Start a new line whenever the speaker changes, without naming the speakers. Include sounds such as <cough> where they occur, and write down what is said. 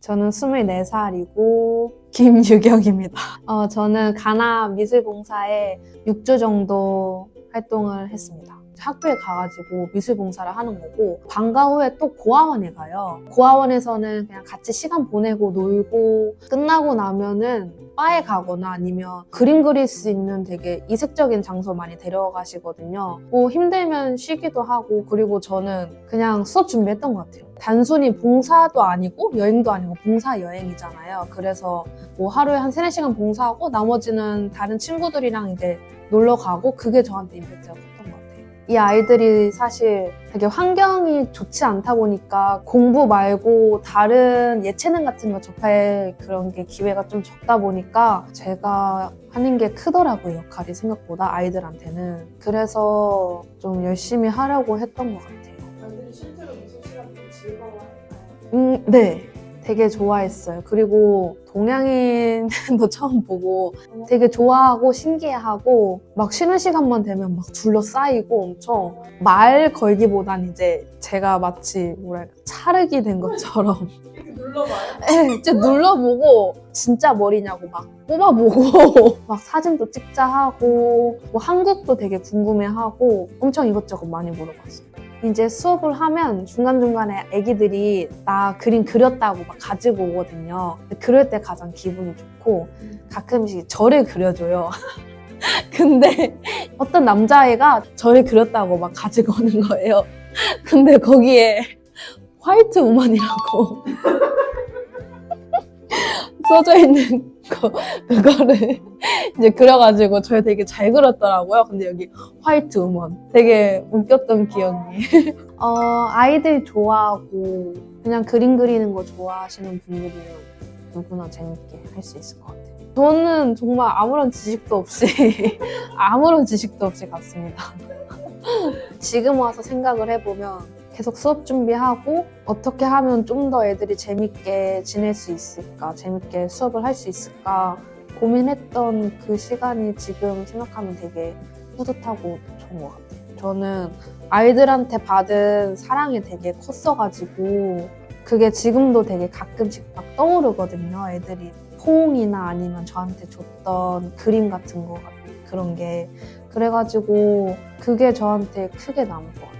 저는 24살이고 김유경입니다. 어, 저는 가나 미술봉사에 6주 정도 활동을 했습니다. 학교에 가가지고 미술봉사를 하는 거고 방과 후에 또 고아원에 가요. 고아원에서는 그냥 같이 시간 보내고 놀고 끝나고 나면은 바에 가거나 아니면 그림 그릴 수 있는 되게 이색적인 장소 많이 데려가시거든요. 뭐 힘들면 쉬기도 하고 그리고 저는 그냥 수업 준비했던 것 같아요. 단순히 봉사도 아니고 여행도 아니고 봉사 여행이잖아요. 그래서 뭐 하루에 한 3, 4시간 봉사하고 나머지는 다른 친구들이랑 이제 놀러 가고 그게 저한테 임팩트가 컸던 것 같아요. 이 아이들이 사실 되게 환경이 좋지 않다 보니까 공부 말고 다른 예체능 같은 거 접할 그런 게 기회가 좀 적다 보니까 제가 하는 게 크더라고요, 역할이 생각보다 아이들한테는. 그래서 좀 열심히 하려고 했던 것 같아요.
아이들이 실제로 미술 시간 좀 즐거워할까요?
음, 네. 되게 좋아했어요. 그리고 동양인도 <laughs> 처음 보고 되게 좋아하고 신기해하고 막 쉬는 시간만 되면 막 둘러싸이고 엄청 말 걸기보단 이제 제가 마치 뭐랄까 차르기 된 것처럼 <laughs>
이렇게 눌러봐요?
예, 이제 눌러보고 진짜 머리냐고 막 뽑아보고 <laughs> 막 사진도 찍자 하고 뭐 한국도 되게 궁금해하고 엄청 이것저것 많이 물어봤어요. 이제 수업을 하면 중간중간에 애기들이 나 그림 그렸다고 막 가지고 오거든요. 그럴 때 가장 기분이 좋고 가끔씩 저를 그려줘요. <laughs> 근데 어떤 남자애가 저를 그렸다고 막 가지고 오는 거예요. <laughs> 근데 거기에 화이트 우먼이라고 써져 있는 <laughs> 거 그거를 <laughs> 이제 그려가지고 저를 되게 잘 그렸더라고요. 근데 여기 화이트 우먼 되게 웃겼던 기억이. <laughs> 어 아이들 좋아하고 그냥 그림 그리는 거 좋아하시는 분들이면 누구나 재밌게 할 수 있을 것 같아요. 저는 정말 아무런 지식도 없이 아무런 지식도 없이 갔습니다. 지금 와서 생각을 해보면 계속 수업 준비하고 어떻게 하면 좀 더 애들이 재밌게 지낼 수 있을까, 재밌게 수업을 할 수 있을까 고민했던 그 시간이 지금 생각하면 되게 뿌듯하고 좋은 것 같아요. 저는 아이들한테 받은 사랑이 되게 컸어가지고 그게 지금도 되게 가끔씩 막 떠오르거든요. 애들이 포옹이나 아니면 저한테 줬던 그림 같은 거 그런 게 그래가지고 그게 저한테 크게 남은 것 같아요.